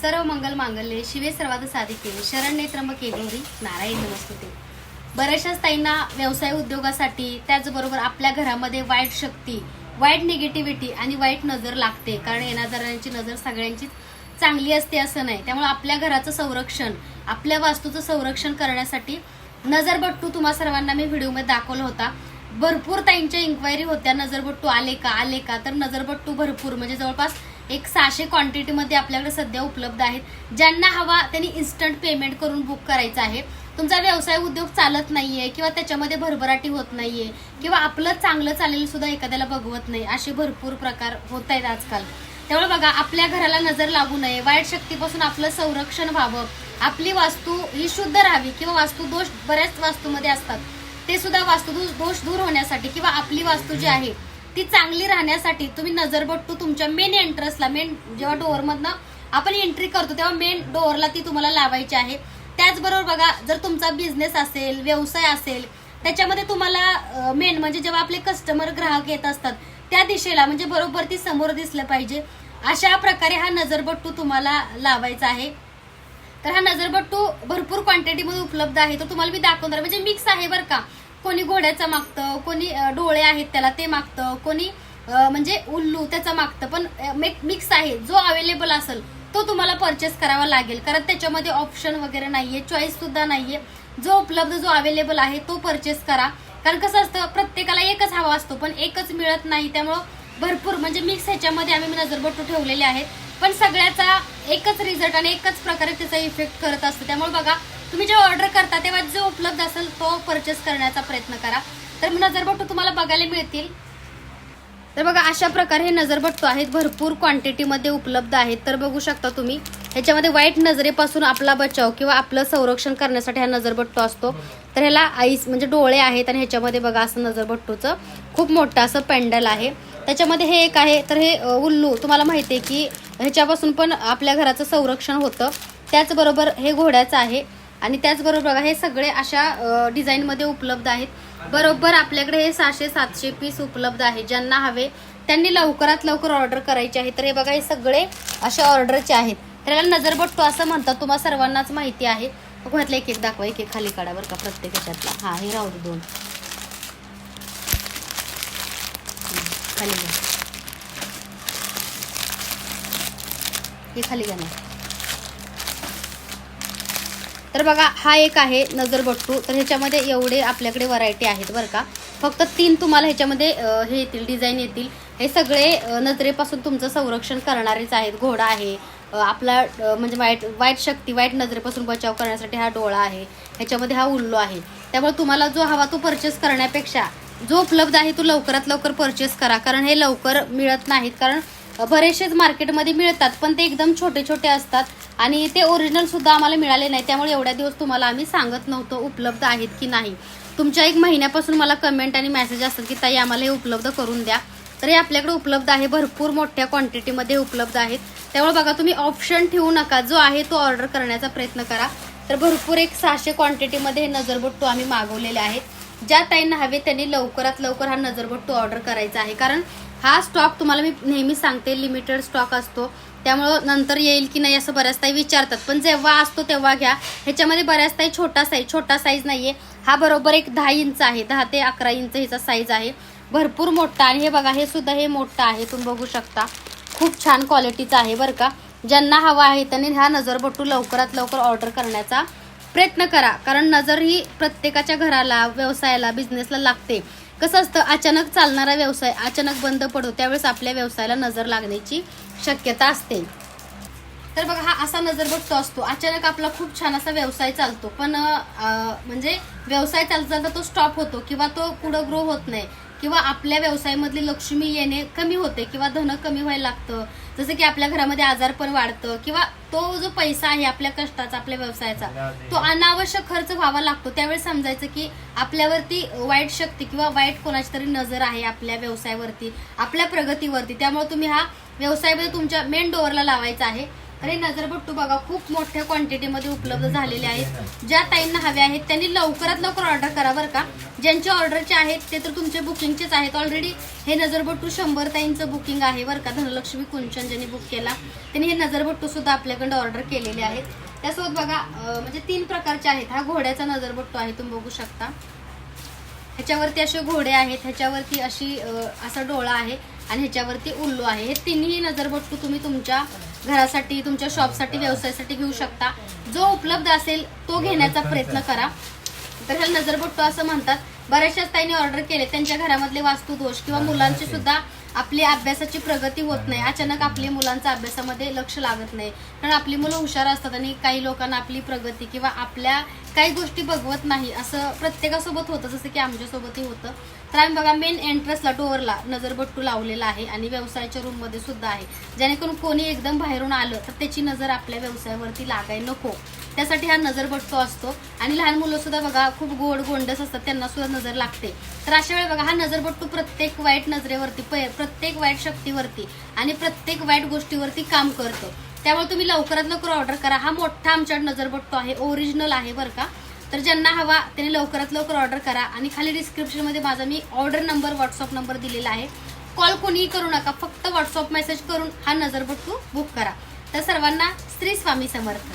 सर्व मंगल मांगल्ये शिवे सर्वात साधिके शरण त्र्यंबके गौरी नारायण नमस्ते बऱ्याचशाच ताईंना व्यवसाय उद्योगासाठी त्याचबरोबर आपल्या घरामध्ये वाईट शक्ती वाईट निगेटिव्हिटी आणि वाईट नजर लागते. कारण येणाऱ्यांची नजर सगळ्यांचीच चांगली असते असं नाही. त्यामुळे आपल्या घराचं संरक्षण आपल्या वास्तूचं संरक्षण करण्यासाठी नजरबट्टू तुम्हा सर्वांना मी व्हिडिओमध्ये दाखवला होता. भरपूर ताईंच्या इन्क्वायरी होत्या. नजरबट्टू आले का? आले का? तर नजरबट्टू भरपूर. म्हणजे जवळपास एक सहाशे क्वांटिटीमध्ये आपल्याकडे सध्या उपलब्ध आहेत. ज्यांना हवा त्यांनी इन्स्टंट पेमेंट करून बुक करायचं आहे. तुमचा व्यवसाय उद्योग चालत नाहीये किंवा त्याच्यामध्ये भरभराटी होत नाहीये किंवा आपलं चांगलं चालेल सुद्धा एखाद्याला बघवत नाही असे भरपूर प्रकार होत आहेत आजकाल. त्यामुळे बघा आपल्या घराला नजर लागू नये. वाईट शक्तीपासून आपलं संरक्षण व्हावं. आपली वास्तू ही शुद्ध राहावी किंवा वास्तू दोष बऱ्याच वास्तूमध्ये असतात. ते सुद्धा वास्तू दोष दूर होण्यासाठी किंवा आपली वास्तू जी आहे ती चांगली राहण्यासाठी तुम्ही नजरबट्टू तुमच्या मेन एंट्रन्सला मेन जेव्हा डोअरमधनं आपण एंट्री करतो तेव्हा मेन डोअरला ती तुम्हाला लावायची आहे. त्याचबरोबर बघा जर तुमचा बिझनेस असेल व्यवसाय असेल त्याच्यामध्ये तुम्हाला मेन म्हणजे जेव्हा आपले कस्टमर ग्राहक येत असतात त्या दिशेला म्हणजे बरोबर ती समोर दिसलं पाहिजे. अशा प्रकारे हा नजरबट्टू तुम्हाला लावायचा आहे. तर हा नजरबट्टू भरपूर क्वांटिटीमध्ये उपलब्ध आहे. तो तुम्हाला मी दाखवणार. म्हणजे मिक्स आहे बरं का. कोणी घोड्याचं मागतं कोणी डोळे आहेत त्याला ते मागतं कोणी म्हणजे उल्लू त्याचं मागतं. पण मिक्स आहे. जो अवेलेबल असेल तो तुम्हाला परचेस करावा लागेल. कारण त्याच्यामध्ये ऑप्शन वगैरे नाहीये चॉईस सुद्धा नाहीये. जो उपलब्ध जो अवेलेबल आहे तो परचेस करा. कारण कसं असतं प्रत्येकाला एकच हवा असतो पण एकच मिळत नाही. त्यामुळं भरपूर म्हणजे मिक्स ह्याच्यामध्ये आम्ही नजरबट्टू ठेवलेले आहेत. पण सगळ्याचा एकच रिझल्ट आणि एकच प्रकारे त्याचा इफेक्ट करत असतो. त्यामुळे बघा तुम्ही जेव्हा ऑर्डर करता तेव्हा जो उपलब्ध असेल तो परचेस करण्याचा प्रयत्न करा. तर नजरबट्टू तुम्हाला बघायला मिळतील. तर बघा अशा प्रकारे हे नजरबट्टू आहेत. भरपूर क्वांटिटीमध्ये उपलब्ध आहेत. तर बघू शकता तुम्ही ह्याच्यामध्ये वाईट नजरेपासून आपला बचाव किंवा आपलं संरक्षण करण्यासाठी हा नजरबट्टू असतो. तर ह्याला आईस म्हणजे डोळे आहेत आणि ह्याच्यामध्ये बघा असं नजरबट्टूचं खूप मोठं असं पेंडल आहे. त्याच्यामध्ये हे एक आहे. तर हे उल्लू तुम्हाला माहिती आहे की ह्याच्यापासून पण आपल्या घराचं संरक्षण होतं. त्याचबरोबर हे घोड्याचं आहे. आणि त्याचबरोबर बघा हे सगळे अशा डिझाईनमध्ये उपलब्ध आहेत. बरोबर आपल्याकडे हे सहाशे सातशे पीस उपलब्ध आहे ज्यांना हवे त्यांनी लवकरात लवकर ऑर्डर करायचे आहे. तर हे बघा हे सगळे अशा ऑर्डरचे आहेत. तर याला नजरबट्टू असं म्हणतात. तुम्हाला सर्वांनाच माहिती आहे. बघू एक एक दाखवा. एक एक खाली काढा बरं का प्रत्येक ह्याच्यातला. हा हे राहू दे दोन. खाली घ्या. हे खाली घ्या ना. तर बघा हा एक आहे नजर बट्टू. तर ह्याच्यामध्ये एवढे आपल्याकडे व्हरायटी आहेत बरं का. फक्त तीन तुम्हाला ह्याच्यामध्ये हे येतील डिझाईन येतील. हे सगळे नजरेपासून तुमचं संरक्षण करणारेच आहेत. घोडा आहे. आपला म्हणजे वाईट वाईट शक्ती वाईट नजरेपासून बचाव करण्यासाठी हा डोळा आहे. ह्याच्यामध्ये हा उल्लू आहे. त्यामुळे तुम्हाला जो हवा तो परचेस करण्यापेक्षा जो उपलब्ध आहे तो लवकरात लवकर परचेस करा. कारण हे लवकर मिळत नाहीत. कारण बरेचसेच मार्केटमध्ये मिळतात पण ते एकदम छोटे छोटे असतात. आणि ते ओरिजिनल सुद्धा आम्हाला मिळाले नाही. त्यामुळे एवढ्या दिवस तुम्हाला आम्ही सांगत नव्हतो उपलब्ध आहेत की नाही. तुमच्या एक महिन्यापासून मला कमेंट आणि मेसेज असतात की ताई आम्हाला हे उपलब्ध करून द्या. तर हे आपल्याकडे उपलब्ध आहे. भरपूर मोठ्या क्वांटिटीमध्ये उपलब्ध आहेत. त्यामुळे बघा तुम्ही ऑप्शन ठेवू नका. जो आहे तो ऑर्डर करण्याचा प्रयत्न करा. तर भरपूर एक सहाशे क्वांटिटीमध्ये हे नजरबट्टू आम्ही मागवलेले आहेत. ज्या ताईंना हवे त्यांनी लवकरात लवकर हा नजरबट्टू ऑर्डर करायचा आहे. कारण हा स्टॉक तुम्हाला मी नेहमी सांगते लिमिटेड स्टॉक असतो. त्यामुळं नंतर येईल की नाही असं बऱ्याच ताई विचारतात. पण जेव्हा असतो तेव्हा घ्या. ह्याच्यामध्ये बऱ्याच ताई छोटा साईज छोटा साईज नाहीये. हा बरोबर एक दहा इंच आहे. दहा ते अकरा इंच ह्याचा साईज आहे. भरपूर मोठा आणि हे बघा हे सुद्धा हे मोठं आहे. तुम्ही बघू शकता. खूप छान क्वालिटीचं आहे बरं का. ज्यांना हवा आहे त्यांनी हा नजरबट्टू लवकरात लवकर ऑर्डर करण्याचा प्रयत्न करा. कारण नजर ही प्रत्येकाच्या घराला व्यवसायाला बिझनेसला लागते. कसं असतं अचानक चालणारा व्यवसाय अचानक बंद पडतो त्यावेळेस आपल्या व्यवसायाला नजर लागण्याची शक्यता असते. तर बघा हा असा नजर बघतो असतो. अचानक आपला खूप छान असा व्यवसाय चालतो. पण म्हणजे व्यवसाय चालता चालता तो स्टॉप होतो किंवा तो पुढं ग्रो होत नाही. किंवा आपल्या व्यवसायामधली लक्ष्मी येणे कमी होते किंवा धन कमी व्हायला लागतं. जसं की आपल्या घरामध्ये आजार पण वाढतं किंवा तो जो पैसा आहे आपल्या कष्टाचा आपल्या व्यवसायाचा तो अनावश्यक खर्च व्हावा लागतो. त्यावेळेस समजायचं की आपल्यावरती वाईट शक्ती किंवा वाईट कोणाची तरी नजर आहे आपल्या व्यवसायावरती आपल्या प्रगतीवरती. त्यामुळे तुम्ही हा व्यवसायामध्ये तुमच्या मेन डोअरला लावायचा आहे. तर हे नजरबट्टू बघा खूप मोठ्या क्वांटिटीमध्ये उपलब्ध झालेले आहेत. ज्या ताईंना हवे आहेत त्यांनी लवकरात लवकर ऑर्डर करा बरं का. ज्यांचे ऑर्डरचे आहेत ते तर तुमचे बुकिंगचेच आहेत ऑलरेडी हे नजरबट्टू शंभर ताईंचं बुकिंग आहे बरं का. धनलक्ष्मी कुंचन ज्यांनी बुक केला. त्यांनी हे नजरबट्टू सुद्धा आपल्याकडे ऑर्डर केलेले आहेत. त्यासोबत बघा म्हणजे तीन प्रकारचे आहेत. हा घोड्याचा नजरबट्टू आहे तुम्ही बघू शकता. ह्याच्यावरती असे घोडे आहेत ह्याच्यावरती अशी असा डोळा आहे. आणि ह्याच्यावरती उल्लू आहे. हे तिन्ही नजरबट्टू तुम्ही तुमच्या घरासाठी तुमच्या शॉपसाठी व्यवसायासाठी घेऊ शकता. जो उपलब्ध असेल तो घेण्याचा प्रयत्न करा. तर ह्याला नजरबट्टू असं म्हणतात. बऱ्याचशाच ताईंनी ऑर्डर केले. त्यांच्या घरामधले वास्तुदोष किंवा मुलांची सुद्धा आपली अभ्यासाची प्रगती होत नाही. अचानक आपली मुलांचं अभ्यासामध्ये लक्ष लागत नाही. कारण आपली मुलं हुशार असतात आणि काही लोकांना आपली प्रगती किंवा आपल्या काही गोष्टी बघवत नाही. असं प्रत्येकासोबत होतं जसं की आमच्यासोबतही होतं. तर आम्ही बघा मेन एंट्रन्सला डोअरला नजरबट्टू लावलेला आहे आणि व्यवसायाच्या रूममध्ये सुद्धा आहे. जेणेकरून कोणी एकदम बाहेरून आलं तर त्याची नजर आपल्या व्यवसायावरती लागाय नको. त्यासाठी हा नजरबट्टू असतो. आणि लहान मुलं सुद्धा बघा खूप गोड गोंडस असतात त्यांना सुद्धा नजर लागते. तर अशा वेळी बघा हा नजरबट्टू प्रत्येक वाईट नजरेवरती प- प्रत्येक वाईट शक्तीवरती आणि प्रत्येक वाईट गोष्टीवरती काम करतो. त्यामुळे तुम्ही लवकरात लवकर ऑर्डर करा. हा मोठा आमच्याकडे नजरबट्टू आहे. ओरिजिनल आहे बरं का. तर ज्यांना हवा त्यांनी लवकरात लवकर ऑर्डर करा. आणि खाली डिस्क्रिप्शनमध्ये माझा मी ऑर्डर नंबर व्हॉट्सअप नंबर दिलेला आहे. कॉल कोणीही करू नका. फक्त व्हॉट्सअप मेसेज करून हा नजरबट्टू बुक करा. तर सर्वांना श्री स्वामी समर्थ.